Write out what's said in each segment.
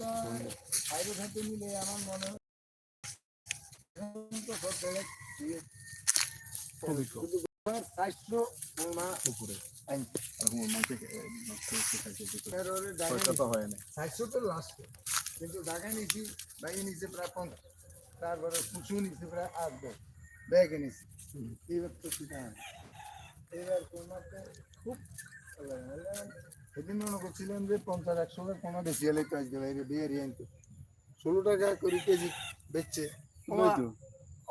বাইরে খাতে নিলে আমার মনে হয় কিন্তু ঢাকায় নিছি ব্যাগে নিচে প্রায় পঞ্চাশ তারপরে কুচু নিচে প্রায় আট দশ ব্যাগে নিছি এইবার তো। এবার কোনাতে খুব। সেদিন মনে করছিলাম যে পঞ্চাশ একশো টাকা কোনো বেশি হলে তো আজকে বাইরে বিয়ারি আনতে। ষোলো টাকা করে কেজি বেচছে।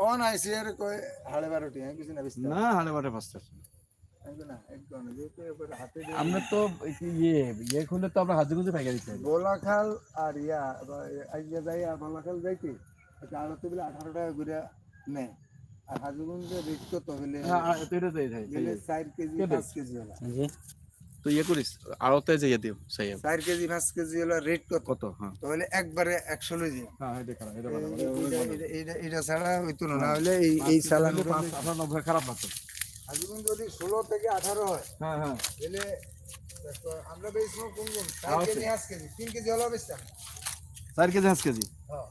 অন আইসি আর কয় সাড়ে বারোটি আমি কিছু না বেশি না হাড়ে বাটে পাঁচটা আমরা তো ইয়ে ইয়ে তো আমরা হাজির গুঁজে দিতে বোলাখাল আর ইয়া আইয়া যাই আর বোলাখাল যাইতে আড়তে বলে আঠারো টাকা করে নেয়। আর হাজুগঞ্জে রেট কত হলে হ্যাঁ এটা চার কেজি। পাঁচ কেজি হলো। তো ইয়ে করিস আড়তে যে ইয়ে দিও সেই চার কেজি পাঁচ কেজি হলো রেট কত? কত? হ্যাঁ। তাহলে একবারে একশো লই যাই হ্যাঁ এটা খারাপ এটা ছাড়া হইতো না নাহলে এই এই সালান আপনার নব্বই খারাপ না হাজুগঞ্জ যদি ষোলো থেকে আঠারো হয় হ্যাঁ হ্যাঁ। তাহলে আমরা বেশি কোন কোন চার। কেজি পাঁচ কেজি তিন কেজি হলো বেশি চার কেজি পাঁচ কেজি? হ্যাঁ।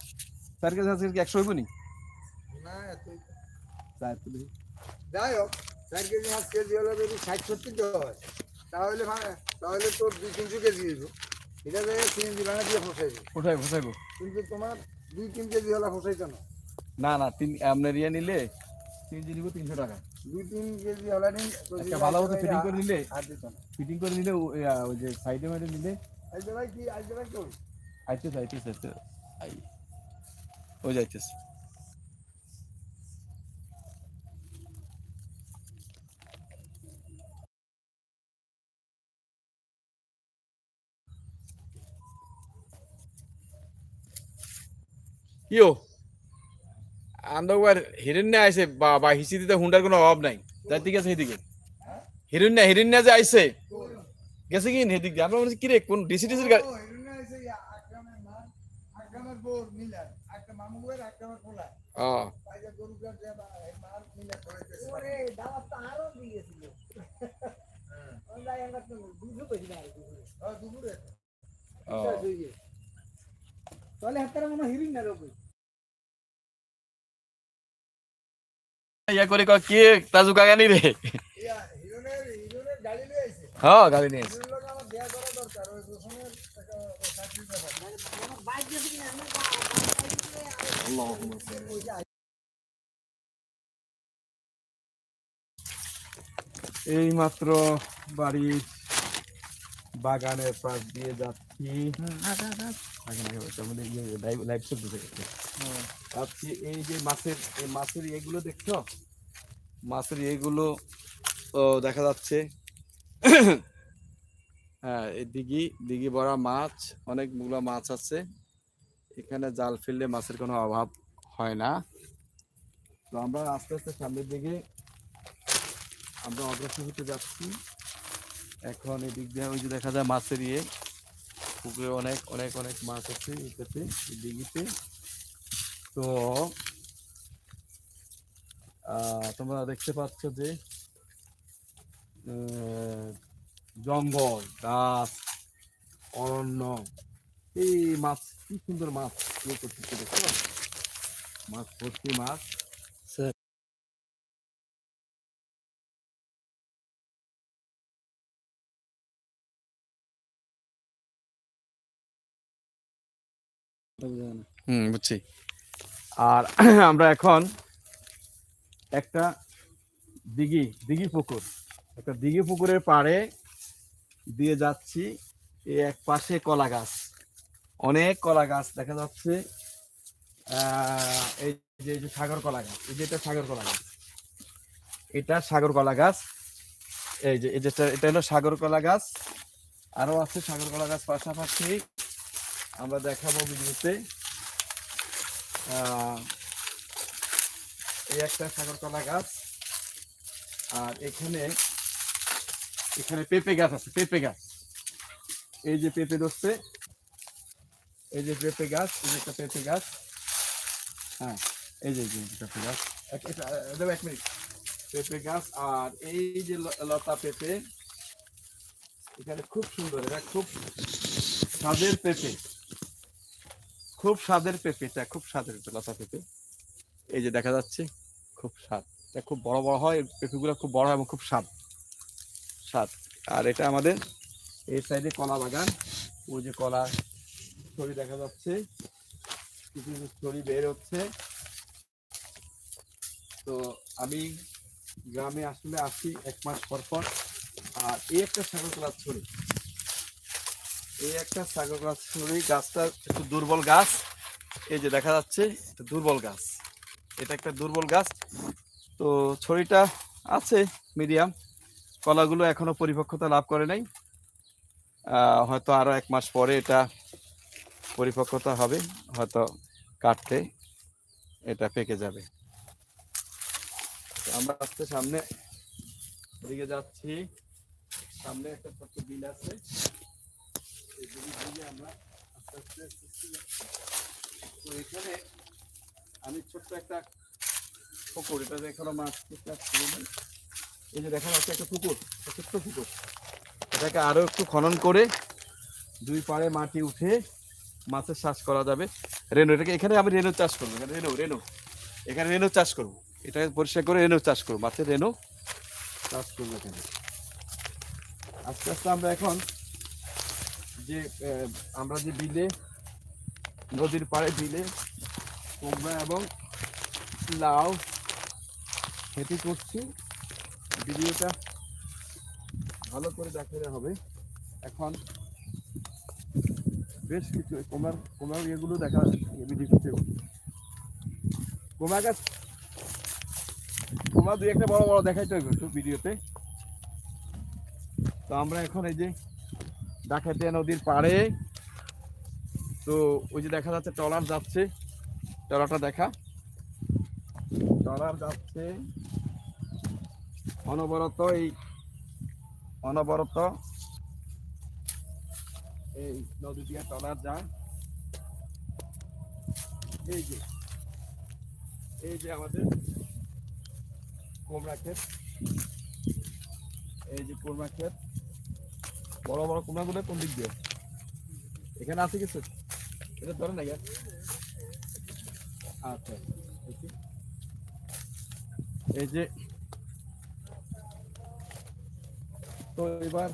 চার কেজি পাঁচ কেজি কি একশো হইব নি কেজি। যাই হোক চার কেজি পাঁচ কেজি হলে যদি ষাট সত্তর হয় তাহলে তাহলে তোর দুই তিনশো কেজি হইব। এটা জায়গায় সিএনজি ভাড়া দিয়ে ফসাইবে। কোথায় কোথায় কিন্তু তোমার দুই তিন কেজি হলে ফসাইতো না। না না তিন আপনার ইয়ে নিলে কেজি নিব তিনশো টাকা। দুই তিন কেজি হলে নিন একটা ভালো মতো ফিটিং করে নিলে ফিটিং করে নিলে ওই যে সাইডে মাইডে নিলে। আজ ভাই কি আজ ভাই কই? আইতেছে আইতেছে আইতেছে। আই। ও যাইতেছে ইয়ো আন্দোবার হিরণ্য আইছে বা বা হিসি দিতে হুন্ডার কোনো অভাব নাই। যাইতে গেছে এদিকে হিরণ্য হিরণ্য যে আইছে গেছে কি এদিক দিয়ে? আমরা মনে কি রে কোন ডিসি ডিসির গাড়ি? হ্যাঁ দুপুরে তাহলে হাতের মনে না রবি ইয়া করে কয় কে? তাজু কাগানি রে? ইয়া হ্যাঁ গাড়ি নিয়ে এই মাত্র বাড়ির বাগানের পাশ দিয়ে যাচ্ছি। ইয়ে লাইভ থাকে এই যে মাছের এই মাছের এগুলো দেখছ মাছের এগুলো দেখা যাচ্ছে হ্যাঁ এই দিঘি দিঘি ভরা মাছ অনেকগুলো মাছ আছে এখানে জাল ফেললে মাছের কোনো অভাব হয় না তো আমরা আস্তে আস্তে সামনের দিকে আমরা অগ্রসর হতে যাচ্ছি এখন এদিক দিয়ে ওই যে দেখা যায় মাছের ইয়ে পুকুরে অনেক অনেক অনেক মাছ আছে এটাতে দিঘিতে তো তোমরা দেখতে পাচ্ছ যে জঙ্গল, গাছ, অরণ্য, এই মাছ, কি সুন্দর মাছ। ইয়ে করতেছে দেখো মাছ, ভর্তি মাছ। হুম, বুঝছি। আর আমরা এখন একটা দিঘি দিঘি পুকুর। একটা দিঘি পুকুরের পাড়ে দিয়ে যাচ্ছি এই এক পাশে কলা গাছ। অনেক কলা গাছ দেখা যাচ্ছে। এই যে সাগর কলা গাছ, এই যে এটা সাগর কলা গাছ। এটা সাগর কলা গাছ। এই যে, এই যেটা এটা হলো সাগর কলা গাছ। আরও আছে সাগর কলা গাছ পাশাপাশি। আমরা দেখাবো ভিডিওতে। এই একটা সাগর কলা গাছ। আর এখানে এখানে পেঁপে গাছ আছে, পেঁপে গাছ। এই যে পেঁপে ধরছে, এই যে পেঁপে গাছ, এই যে একটা পেঁপে গাছ। হ্যাঁ এই যে পেঁপে গাছ। দাও এক মিনিট। পেঁপে গাছ, আর এই যে লতা পেঁপে, এখানে খুব সুন্দর, এটা খুব স্বাদের পেঁপে। খুব স্বাদের পেঁপে এটা খুব স্বাদের লতা পেঁপে। এই যে দেখা যাচ্ছে, খুব স্বাদ। এটা খুব বড় বড় হয়, পেঁপেগুলো খুব বড় হয় এবং খুব স্বাদ। স্বাদ। আর এটা আমাদের এই সাইডে কলা বাগান। ওই যে কলা ছড়ি দেখা যাচ্ছে। কিছু কিছু ছড়ি বের হচ্ছে। তো আমি গ্রামে আসলে আসি এক মাস পর পর। আর এই একটা সাগর কলার ছড়ি। এই একটা সাগর গাছ ছড়ি গাছটা একটু দুর্বল গাছ। এই যে দেখা যাচ্ছে দুর্বল গাছ। এটা একটা দুর্বল গাছ। তো ছড়িটা আছে মিডিয়াম কলাগুলো এখনও পরিপক্কতা লাভ করে নাই। হয়তো আরও এক মাস পরে এটা পরিপক্কতা হবে, হয়তো কাটতে এটা পেকে যাবে। আমরা আস্তে সামনে দিকে যাচ্ছি। সামনে একটা ছোট্ট বিল আছে। আমরা এখানে আমি ছোট্ট একটা পুকুর, এটা মাছ একটা পুকুর ছোট্ট পুকুর। এটাকে আরও একটু খনন করে দুই পাড়ে মাটি উঠে মাছের চাষ করা যাবে। রেনু এটাকে এখানে আমি রেনু চাষ করব। এখানে রেনু রেনু এখানে রেনু চাষ করব। এটাকে পরিষ্কার করে রেনু চাষ করব। মাছের রেনু চাষ করব এখানে। আস্তে আস্তে আমরা এখন যে আমরা যে বিলে, নদীর পাড়ে বিলে কুমড়া এবং লাউ খেতে করছি। ভিডিওটা ভালো করে দেখাতে হবে। এখন বেশ কিছু কোমার কুমার ইয়েগুলো দেখা ভিডিও করতে কোমা গাছ কোমা দুই একটা বড় বড় দেখাইতে হবে একটু ভিডিওতে। তো আমরা এখন এই যে ডাকাতিয়া নদীর পাড়ে। তো ওই যে দেখা যাচ্ছে ট্রলার যাচ্ছে। ট্রলারটা দেখা। ট্রলার যাচ্ছে। অনবরত এই অনবরত এই নদী দিয়ে ট্রলার যায়। এই যে এই যে আমাদের কোমরা ক্ষেত। এই যে কোমরা ক্ষেত। বড় বড় কোমরাগুলো কোন দিক দিয়ে? এখানে আছে কিছু? এটা ধরে না আচ্ছা এই যে- তো এবার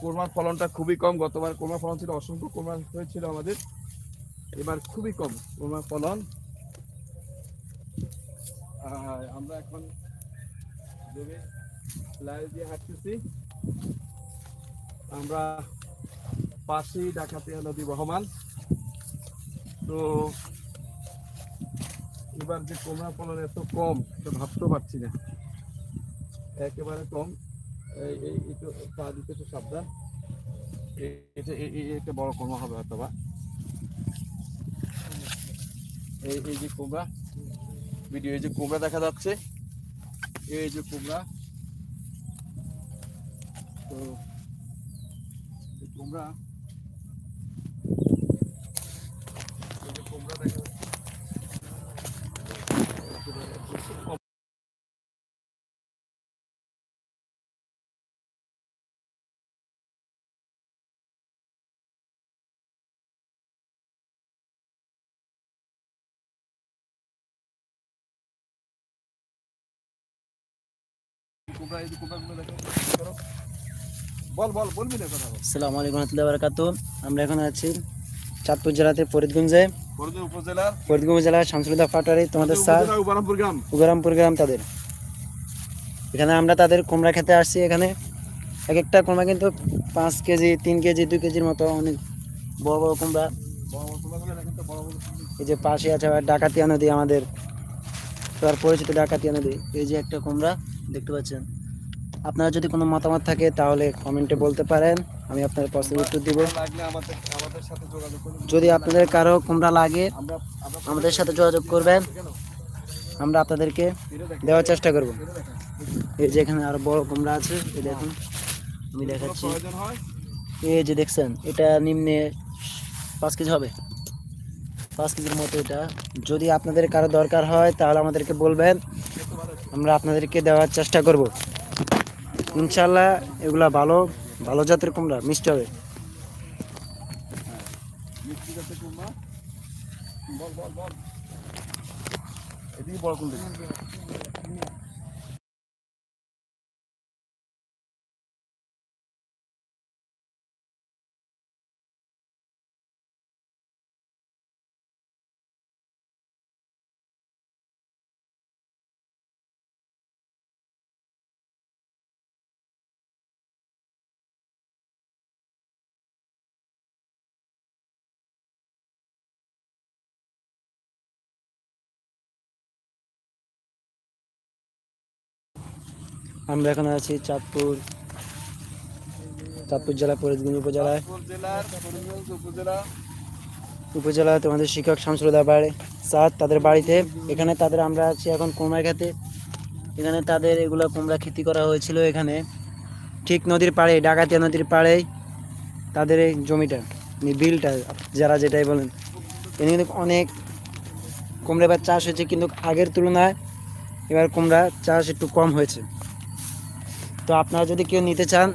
কোরমার ফলনটা খুবই কম। গতবার কোরমার ফলন ছিল, অসংখ্য কোরমা হয়েছিল আমাদের। এবার খুবই কম কোরমার ফলন। আমরা এখন জমি লাইন দিয়ে হাঁটতেছি। আমরা পাশেই ডাকাতিয়া নদী বহমান। তো এবার যে কোমরা ফলন এত কম তো ভাবতেও পারছি না। একেবারে কম। এই একটু পা দিতে একটু সাবধান। এটা বড় কোমরা হবে হয়তো বা। এই এই যে কোমরা ভিডিও, এই যে কোমরা দেখা যাচ্ছে। এই যে কোমরা তো এই কোমরা এই যে কোমরা দেখা যাচ্ছে কোমরা এই যে কোমরাগুলো দেখো করো। বল বল বলবি না কথা বল। আসসালামু আলাইকুম রহমতুল্লাহ বারাকাতু। আমরা এখন আছি চাঁদপুর জেলাতে ফরিদগঞ্জে। ফরিদগঞ্জ জেলার শামসুলদা পাটারি তোমাদের স্যার। গ্রাম। উগরামপুর গ্রাম তাদের। এখানে আমরা তাদের কুমড়া খেতে আসছি এখানে। এক একটা কুমড়া কিন্তু পাঁচ কেজি তিন কেজি দুই কেজির মতো অনেক বড় বড় কুমড়া। এই যে পাশে আছে ডাকাতিয়া নদী আমাদের। তার পরিচিত ডাকাতিয়া নদী। এই যে একটা কুমড়া দেখতে পাচ্ছেন। আপনার যদি কোনো মতামত থাকে, তাহলে কমেন্টে বলতে পারেন। আমি আপনার প্রশ্নের উত্তর দিব। যদি আপনাদের কারও কুমড়া লাগে, আমাদের সাথে যোগাযোগ করবেন। আমরা আপনাদেরকে দেওয়ার চেষ্টা করব। এই যে এখানে আরও বড় কুমড়া আছে, এই দেখুন। আমি দেখাচ্ছি। এই যে দেখছেন, এটা নিম্নে পাঁচ কেজি হবে। পাঁচ কেজির মতো এটা। যদি আপনাদের কারও দরকার হয়, তাহলে আমাদেরকে বলবেন। আমরা আপনাদেরকে দেওয়ার চেষ্টা করব। ইনশাল্লাহ এগুলা ভালো ভালো জাতের কুমড়া মিষ্টি হবে। আমরা এখন আছি চাঁদপুর চাঁদপুর জেলা ফরিদগঞ্জ উপজেলায়। উপজেলা। তোমাদের শিক্ষক শামসুলদা বাড়ি স্যার তাদের বাড়িতে। এখানে তাদের আমরা আছি এখন কুমড়া খেতে। এখানে তাদের এগুলো কুমড়া খেতি করা হয়েছিল এখানে। ঠিক নদীর পাড়ে ডাকাতিয়া নদীর পাড়েই তাদের এই জমিটা বিলটা যারা যেটাই বলেন। এখানে কিন্তু অনেক কুমড়া এবার চাষ হয়েছে কিন্তু আগের তুলনায় এবার কুমড়া চাষ একটু কম হয়েছে। তো আপনারা যদি কেউ নিতে চান,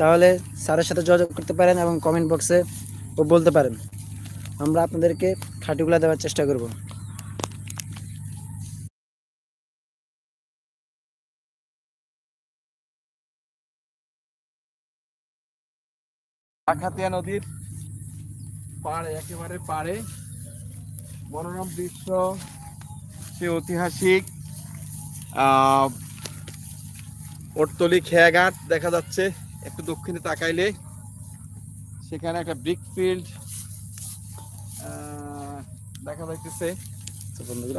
তাহলে স্যারের সাথে যোগাযোগ করতে পারেন এবং কমেন্ট বক্সে ও বলতে পারেন। আমরা আপনাদেরকে খাটিগুলা দেওয়ার চেষ্টা করব। ডাকাতিয়া নদীর পাড়ে, একেবারে পাড়ে, মনোরম দৃশ্য, সে ঐতিহাসিক ওটতলি খেয়াঘাট দেখা যাচ্ছে, একটু দক্ষিণে তাকাইলে। সেখানে একটা ব্রিক ফিল্ড দেখা যাইতেছে।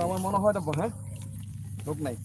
আমার মনে হয় হ্যাঁ? লোক নাই।